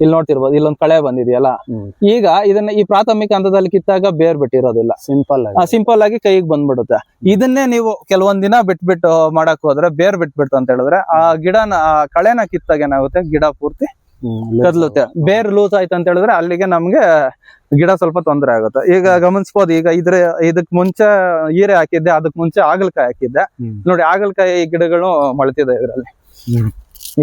ಇಲ್ಲಿ ನೋಡ್ತಿರ್ಬೋದು ಇಲ್ಲೊಂದು ಕಳೆ ಬಂದಿದೆಯಲ್ಲ? ಈಗ ಇದನ್ನ ಈ ಪ್ರಾಥಮಿಕ ಹಂತದಲ್ಲಿ ಕಿತ್ತಾಗ ಬೇರ್ ಬಿಟ್ಟಿರೋದಿಲ್ಲ. ಸಿಂಪಲ್ ಆಗಿ. ಸಿಂಪಲ್ ಆಗಿ ಕೈಗೆ ಬಂದ್ಬಿಡುತ್ತೆ. ಇದನ್ನೇ ನೀವು ಕೆಲವೊಂದ್ ದಿನ ಬಿಟ್ಬಿಟ್ಟು ಮಾಡಕ್ ಹೋದ್ರೆ ಬೇರ್ ಬಿಟ್ಬಿಟ್ಟು ಅಂತ ಹೇಳಿದ್ರೆ ಆ ಗಿಡನ ಆ ಕಳೆನ ಕಿತ್ತಾಗ ಏನಾಗುತ್ತೆ? ಗಿಡ ಪೂರ್ತಿ. ಕದ್ಲುತ್ತೆ. ಬೇರ್ ಲೂಸ್ ಆಯ್ತು ಅಂತ ಹೇಳಿದ್ರೆ ಅಲ್ಲಿಗೆ ನಮ್ಗೆ ಗಿಡ ಸ್ವಲ್ಪ ತೊಂದರೆ ಆಗುತ್ತೆ. ಈಗ ಗಮನಿಸ್ಬೋದು ಈಗ ಇದ್ರ ಇದಕ್ ಮುಂಚೆ ಹೀರೆ ಹಾಕಿದ್ದೆ ಅದಕ್ ಮುಂಚೆ ಆಗಲ್ಕಾಯಿ ಹಾಕಿದ್ದೆ. ನೋಡಿ ಆಗಲ್ಕಾಯಿ ಗಿಡಗಳು ಮೊಳತಿದೆ ಇದರಲ್ಲಿ.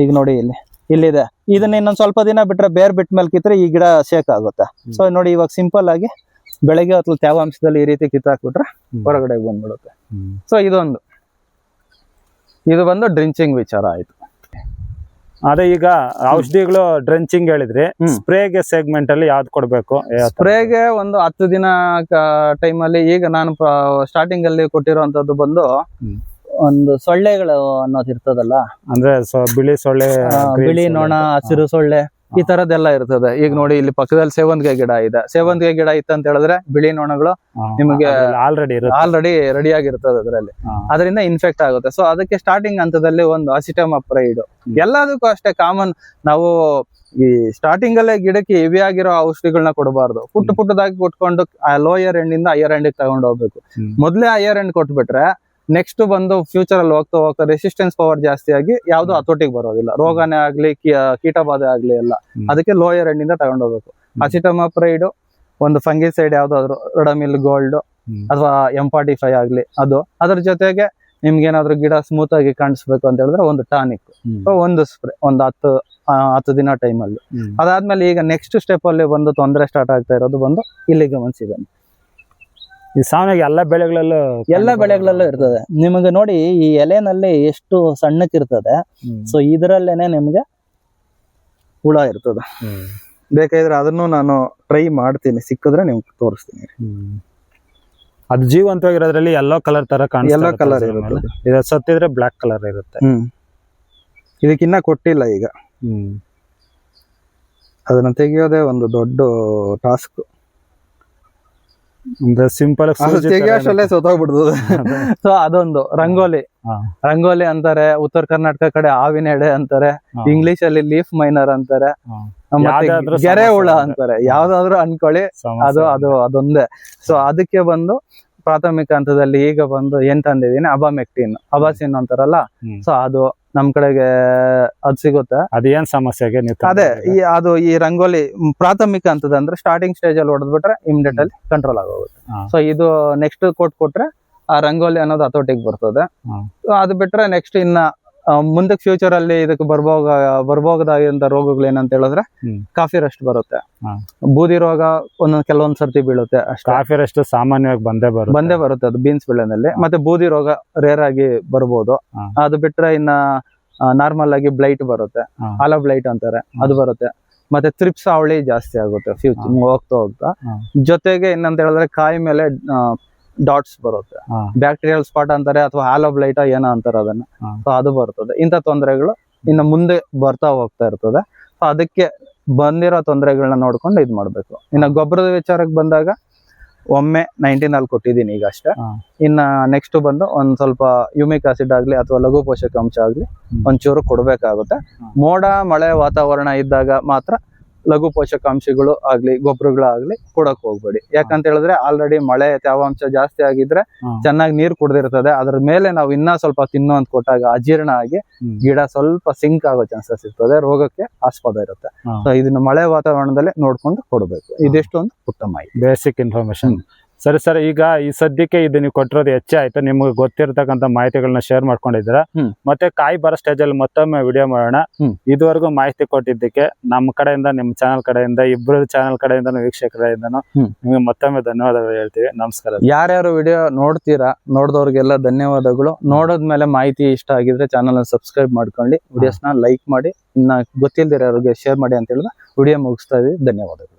ಈಗ ನೋಡಿ ಇಲ್ಲಿ. ಇಲ್ಲಿದೆ ಇದನ್ನ ಇನ್ನೊಂದ್ ಸ್ವಲ್ಪ ದಿನ ಬಿಟ್ರೆ ಬೇರ್ ಬಿಟ್ಟ ಮೇಲೆ ಕಿತ್ರೆ ಈ ಗಿಡ ಶೇಕ್ ಆಗುತ್ತೆ. ಸೊ ನೋಡಿ ಇವಾಗ ಸಿಂಪಲ್ ಆಗಿ ಬೆಳಗ್ಗೆ ಅಥವಾ ತೇವಾಂಶದಲ್ಲಿ ಈ ರೀತಿ ಕಿತ್ತಾಕ್ಬಿಟ್ರೆ. ಹೊರಗಡೆ ಬಂದ್ಬಿಡುತ್ತೆ. ಸೊ ಇದೊಂದು ಇದು ಬಂದು ಡ್ರಿಂಚಿಂಗ್ ವಿಚಾರ ಆಯ್ತು ಅದೇ ಈಗ ಔಷಧಿಗಳು ಡ್ರೆಂಚಿಂಗ್ ಹೇಳಿದ್ರಿ. ಸ್ಪ್ರೇಗೆ ಸೆಗ್ಮೆಂಟ್ ಅಲ್ಲಿ ಯಾವ್ದು ಕೊಡ್ಬೇಕು? ಸ್ಪ್ರೇಗೆ ಒಂದು ಹತ್ತು ದಿನ ಟೈಮ್ ಅಲ್ಲಿ ಈಗ ನಾನು ಸ್ಟಾರ್ಟಿಂಗ್ ಅಲ್ಲಿ ಕೊಟ್ಟಿರುವಂತದ್ದು ಬಂದು. ಒಂದು ಸೊಳ್ಳೆಗಳು ಅನ್ನೋದು ಇರ್ತದಲ್ಲ ಅಂದ್ರೆ ಸೊ- ಬಿಳಿ ಸೊಳ್ಳೆ ಬಿಳಿ. ನೊಣ ಹಸಿರು ಸೊಳ್ಳೆ ಈ ತರದೆಲ್ಲ ಇರ್ತದೆ ಈಗ ನೋಡಿ ಇಲ್ಲಿ ಪಕ್ಕದಲ್ಲಿ ಸೇವಂತಿಗೆ ಗಿಡ ಇದೆ ಸೇವಂತಿಗೆ ಗಿಡ ಇತ್ತು ಅಂತ ಹೇಳಿದ್ರೆ ಬಿಳಿ ನೊಣಗಳು. ನಿಮಗೆ ಆಲ್ರೆಡಿ ಆಲ್ರೆಡಿ ರೆಡಿ ಆಗಿರ್ತದೆ ಅದರಲ್ಲಿ. ಅದರಿಂದ ಇನ್ಫೆಕ್ಟ್ ಆಗುತ್ತೆ ಸೊ ಅದಕ್ಕೆ ಸ್ಟಾರ್ಟಿಂಗ್ ಹಂತದಲ್ಲಿ ಒಂದು ಅಸಿಟಮ್ ಅಪ್ರೈಡ್ ಎಲ್ಲದಕ್ಕೂ ಅಷ್ಟೇ ಕಾಮನ್ ನಾವು ಈ ಸ್ಟಾರ್ಟಿಂಗ್ ಅಲ್ಲೇ ಗಿಡಕ್ಕೆ ಹೆವಿ ಆಗಿರೋ ಔಷಧಿಗಳನ್ನ ಕೊಡಬಾರ್ದು ಪುಟ್ಟ. ಪುಟ್ಟದಾಗಿ ಕೊಟ್ಕೊಂಡು ಆ ಲೋಯರ್ ಎಂಡ್ ಇಂದ ಹೈಯರ್ ಎಂಡ್ ತಗೊಂಡು ಹೋಗ್ಬೇಕು. ಮೊದ್ಲೇ ಹೈಯರ್ ಎಂಡ್ ಕೊಟ್ಬಿಟ್ರೆ ನೆಕ್ಸ್ಟ್ ಬಂದು ಫ್ಯೂಚರ್ ಅಲ್ಲಿ ಹೋಗ್ತಾ ಹೋಗ್ತಾ ರೆಸಿಸ್ಟೆನ್ಸ್ ಪವರ್ ಜಾಸ್ತಿ ಆಗಿ ಯಾವ್ದು. ಹತೋಟಿಗೆ ಬರೋದಿಲ್ಲ. ರೋಗನೇ ಆಗ್ಲಿ ಕೀಟಬಾಧೆ ಆಗ್ಲಿ ಎಲ್ಲ. ಅದಕ್ಕೆ ಲೋಯರ್ ಎಂಡ್ ಇಂದ ತಗೊಂಡು ಹೋಗ್ಬೇಕು. ಅಸಿಟಮಪ್ರೈಡ್ ಒಂದು ಫಂಗಿಸೈಡ್ ಯಾವ್ದಾದ್ರು ರಡಮಿಲ್ ಗೋಲ್ಡ್ ಅಥವಾ ಎಂ ಫಾರ್ಟಿ ಫೈವ್ ಆಗ್ಲಿ ಅದು. ಅದ್ರ ಜೊತೆಗೆ ನಿಮ್ಗೆ ಏನಾದ್ರು ಗಿಡ ಸ್ಮೂತ್ ಆಗಿ ಕಾಣಿಸ್ಬೇಕು ಅಂತ ಹೇಳಿದ್ರೆ ಒಂದು ಟಾನಿಕ್ ಒಂದು ಸ್ಪ್ರೇ ಒಂದು ಹತ್ತು ಹತ್ತು ದಿನ ಟೈಮಲ್ಲಿ ಅಲ್ಲಿ. ಅದಾದ್ಮೇಲೆ ಈಗ ನೆಕ್ಸ್ಟ್ ಸ್ಟೆಪ್ ಅಲ್ಲಿ ಬಂದು ತೊಂದರೆ ಸ್ಟಾರ್ಟ್ ಆಗ್ತಾ ಇರೋದು ಬಂದು ಇಲ್ಲಿಗೆ ಗಮನಿಸಿ ಬನ್ನಿ. ಈ ಸಾಮಾನ್ಯವಾಗಿ ಎಲ್ಲ ಬೆಳೆಗಳಲ್ಲೂ ಎಲ್ಲ ಬೆಳೆಗಳಲ್ಲೂ ಇರ್ತದೆ. ನಿಮಗೆ ನೋಡಿ ಈ ಎಲೆನಲ್ಲಿ ಎಷ್ಟು ಸಣ್ಣಕ್ಕಿರ್ತದೆ ಇರ್ತದೆ. ಸೊ ಇದರಲ್ಲೇನೆ ನಿಮ್ಗೆ ಹುಳ ಇರ್ತದೆ. ಬೇಕಾದ್ರೆ ಅದನ್ನು ನಾನು ಟ್ರೈ ಮಾಡ್ತೀನಿ. ಸಿಕ್ಕಿದ್ರೆ ನಿಮ್ಗೆ ತೋರಿಸ್ತೀನಿ. ಅದು ಜೀವಂತವಾಗಿರೋದ್ರಲ್ಲಿ ಎಲ್ಲೋ ಕಲರ್ ತರ ಕಾಣಿಸ್ತಾ ಎಲ್ಲೋ ಕಲರ್ ಇರುತ್ತೆ. ಇದು ಸತ್ತಿದ್ರೆ ಬ್ಲಾಕ್ ಕಲರ್ ಇರುತ್ತೆ. ಇದಕ್ಕಿನ್ನ ಕೊಟ್ಟಿಲ್ಲ ಈಗ. ಹ್ಮ್. ಅದನ್ನ ತೆಗೆಯೋದೇ ಒಂದು ದೊಡ್ಡ ಟಾಸ್ಕ್ ಸಿಂಪಲ್ ತೆಗಿಯೋಷ್ಟಲ್ಲೇ ಸೊತ್ತೋಗ್ಬಿಡ್ತದೆ. ಸೊ *laughs* ಅದೊಂದು. ರಂಗೋಲಿ. ರಂಗೋಲಿ ಅಂತಾರೆ ಉತ್ತರ ಕರ್ನಾಟಕ ಕಡೆ ಆವಿನ ಎಡೆ ಅಂತಾರೆ ಇಂಗ್ಲಿಷ್ ಅಲ್ಲಿ ಲೀಫ್ ಮೈನರ್ ಅಂತಾರೆ ಗೆರೆ ಹುಳ ಅಂತಾರೆ. ಯಾವ್ದಾದ್ರು ಅನ್ಕೊಳ್ಳಿ. ಅದು ಅದು ಅದೊಂದೇ. ಸೊ ಅದಕ್ಕೆ ಬಂದು ಪ್ರಾಥಮಿಕ ಹಂತದಲ್ಲಿ ಈಗ ಬಂದು ಏನ್ ತಂದಿದೀನಿ? ಅಬಾಮೆಕ್ಟಿನ್. ಅಬಾಸಿನ್ ಅಂತಾರಲ್ಲ. ಸೊ ಅದು ನಮ್ ಕಡೆಗೆ ಅದ್ ಸಿಗುತ್ತೆ. ಅದೇನ್ ಸಮಸ್ಯೆಗೆ ಅದೇ ಈ ಅದು ಈ ರಂಗೋಲಿ ಪ್ರಾಥಮಿಕ ಹಂತದ ಅಂದ್ರೆ ಸ್ಟಾರ್ಟಿಂಗ್ ಸ್ಟೇಜ್ ಅಲ್ಲಿ ಹೊಡೆದ್ಬಿಟ್ರೆ ಇಮಿಡಿಯೇಟ್ ಅಲ್ಲಿ ಕಂಟ್ರೋಲ್ ಆಗೋಗುತ್ತೆ. ಸೊ ಇದು ನೆಕ್ಸ್ಟ್ ಕೊಟ್ ಕೊಟ್ರೆ ಆ ರಂಗೋಲಿ ಅನ್ನೋದು ಹತೋಟಿಗೆ ಬರ್ತದೆ. ಅದು ಬಿಟ್ರೆ ನೆಕ್ಸ್ಟ್ ಇನ್ನ ಮುಂದಕ್ಕೆ ಫ್ಯೂಚರ್ ಅಲ್ಲಿ ಇದಕ್ಕೆ ಬರ್ಬೋಗ ಬರ್ಬೋದಾಗಿರುವಂತ ರೋಗಗಳು ಏನಂತ ಹೇಳಿದ್ರೆ ಕಾಫಿ ರಸ್ಟ್ ಬರುತ್ತೆ. ಬೂದಿ ರೋಗ ಒಂದೊಂದ್ ಕೆಲವೊಂದ್ ಸರ್ತಿ ಬೀಳುತ್ತೆ ಕಾಫಿ ರಷ್ಟು ಸಾಮಾನ್ಯವಾಗಿ ಬಂದೇ ಬರುತ್ತೆ. ಬಂದೇ ಬರುತ್ತೆ ಅದು ಬೀನ್ಸ್ ಬೆಳೆನಲ್ಲಿ. ಮತ್ತೆ ಬೂದಿ ರೋಗ ರೇರ್ ಆಗಿ ಬರ್ಬೋದು. ಅದು ಬಿಟ್ರೆ ಇನ್ನ ನಾರ್ಮಲ್ ಆಗಿ ಬ್ಲೈಟ್ ಬರುತ್ತೆ. ಅಲ ಆಲ ಬ್ಲೈಟ್ ಅಂತಾರೆ. ಅದು ಬರುತ್ತೆ. ಮತ್ತೆ ತ್ರಿಪ್ಸ್ ಅವಳಿ ಜಾಸ್ತಿ ಆಗುತ್ತೆ ಫ್ಯೂಚರ್ ಹೋಗ್ತಾ ಹೋಗ್ತಾ. ಜೊತೆಗೆ ಇನ್ನಂತ ಹೇಳಿದ್ರೆ ಕಾಯಿ ಮೇಲೆ ಡಾಟ್ಸ್ ಬರುತ್ತೆ. ಬ್ಯಾಕ್ಟೀರಿಯಲ್ ಸ್ಪಾಟ್ ಅಂತಾರೆ ಅಥವಾ ಆಲೋ ಬ್ಲೈಟ ಏನೋ ಅಂತಾರೆ ಅದನ್ನ. ಸೊ ಅದು ಬರ್ತದೆ. ಇಂಥ ತೊಂದರೆಗಳು ಇನ್ನು ಮುಂದೆ ಬರ್ತಾ ಹೋಗ್ತಾ ಇರ್ತದೆ. ಸೊ ಅದಕ್ಕೆ ಬಂದಿರೋ ತೊಂದರೆಗಳನ್ನ ನೋಡ್ಕೊಂಡು ಇದು ಮಾಡ್ಬೇಕು. ಇನ್ನು ಗೊಬ್ಬರದ ವಿಚಾರಕ್ಕೆ ಬಂದಾಗ ಒಮ್ಮೆ ನೈನ್ಟೀನ್ ಅಲ್ಲಿ ಕೊಟ್ಟಿದ್ದೀನಿ ಈಗ ಅಷ್ಟೇ. ಇನ್ನ ನೆಕ್ಸ್ಟ್ ಬಂದು ಒಂದ್ ಸ್ವಲ್ಪ ಯುಮಿಕ್ ಆಸಿಡ್ ಆಗ್ಲಿ ಅಥವಾ ಲಘು ಪೋಷಕಾಂಶ ಆಗ್ಲಿ. ಒಂಚೂರು ಕೊಡ್ಬೇಕಾಗುತ್ತೆ. ಮೋಡ ಮಳೆ ವಾತಾವರಣ ಇದ್ದಾಗ ಮಾತ್ರ ಲಘು ಪೋಷಕಾಂಶಗಳು ಆಗ್ಲಿ ಗೊಬ್ಬರಗಳಾಗ್ಲಿ ಕೊಡಕ್ ಹೋಗ್ಬೇಡಿ. ಯಾಕಂತ ಹೇಳಿದ್ರೆ ಆಲ್ರೆಡಿ ಮಳೆ ತೇವಾಂಶ ಜಾಸ್ತಿ ಆಗಿದ್ರೆ. ಚೆನ್ನಾಗಿ ನೀರ್ ಕುಡ್ದಿರ್ತದೆ. ಅದ್ರ ಮೇಲೆ ನಾವು ಇನ್ನ ಸ್ವಲ್ಪ ತಿನ್ನು ಅಂತ ಕೊಟ್ಟಾಗ ಅಜೀರ್ಣ ಆಗಿ. ಗಿಡ ಸ್ವಲ್ಪ ಸಿಂಕ್ ಆಗೋ ಚಾನ್ಸಸ್ ಇರ್ತದೆ ರೋಗಕ್ಕೆ ಆಸ್ಪದ ಇರುತ್ತೆ. ಸೊ ಇದನ್ನ ಮಳೆ ವಾತಾವರಣದಲ್ಲಿ ನೋಡ್ಕೊಂಡು ಕೊಡಬೇಕು. ಇದಿಷ್ಟು ಒಂದು ಉತ್ತಮ ಮಾಹಿತಿ ಬೇಸಿಕ್ ಇನ್ಫಾರ್ಮೇಶನ್ ಸರಿ ಸರ್ ಈಗ ಈ ಸದ್ಯಕ್ಕೆ ಇದು ನೀವು ಕೊಟ್ಟಿರೋದು ಹೆಚ್ಚೆ ಆಯ್ತು. ನಿಮ್ಗೆ ಗೊತ್ತಿರತಕ್ಕಂತ ಮಾಹಿತಿಗಳನ್ನ ಶೇರ್ ಮಾಡ್ಕೊಂಡಿದ್ದೀರಾ. ಮತ್ತೆ ಕಾಯಿ ಬರೋ ಸ್ಟೇಜ್ ಅಲ್ಲಿ ಮತ್ತೊಮ್ಮೆ ವಿಡಿಯೋ ಮಾಡೋಣ. ಇದುವರೆಗೂ ಮಾಹಿತಿ ಕೊಟ್ಟಿದ್ದಕ್ಕೆ ನಮ್ಮ ಕಡೆಯಿಂದ ನಿಮ್ಮ ಚಾನಲ್ ಕಡೆಯಿಂದ ಇಬ್ಬರು ಚಾನಲ್ ಕಡೆಯಿಂದ ವೀಕ್ಷಕರಿಂದನೂ. ನಿಮಗೆ ಮತ್ತೊಮ್ಮೆ ಧನ್ಯವಾದಗಳು ಹೇಳ್ತೀವಿ. ನಮಸ್ಕಾರ. ಯಾರ್ಯಾರು ವಿಡಿಯೋ ನೋಡ್ತೀರಾ ನೋಡಿದವ್ರಿಗೆಲ್ಲ ಧನ್ಯವಾದಗಳು. ನೋಡೋದ್ಮೇಲೆ ಮಾಹಿತಿ ಇಷ್ಟ ಆಗಿದ್ರೆ ಚಾನಲ್ ಸಬ್ಸ್ಕ್ರೈಬ್ ಮಾಡ್ಕೊಳ್ಳಿ. ವಿಡಿಯೋಸ್ನ ಲೈಕ್ ಮಾಡಿ. ಇನ್ನ ಗೊತ್ತಿಲ್ಲದಿರೋರಿಗೆ ಶೇರ್ ಮಾಡಿ ಅಂತ ಹೇಳಿದ್ರೆ ವಿಡಿಯೋ ಮುಗಿಸ್ತಾ ಇದೀವಿ ಧನ್ಯವಾದಗಳು.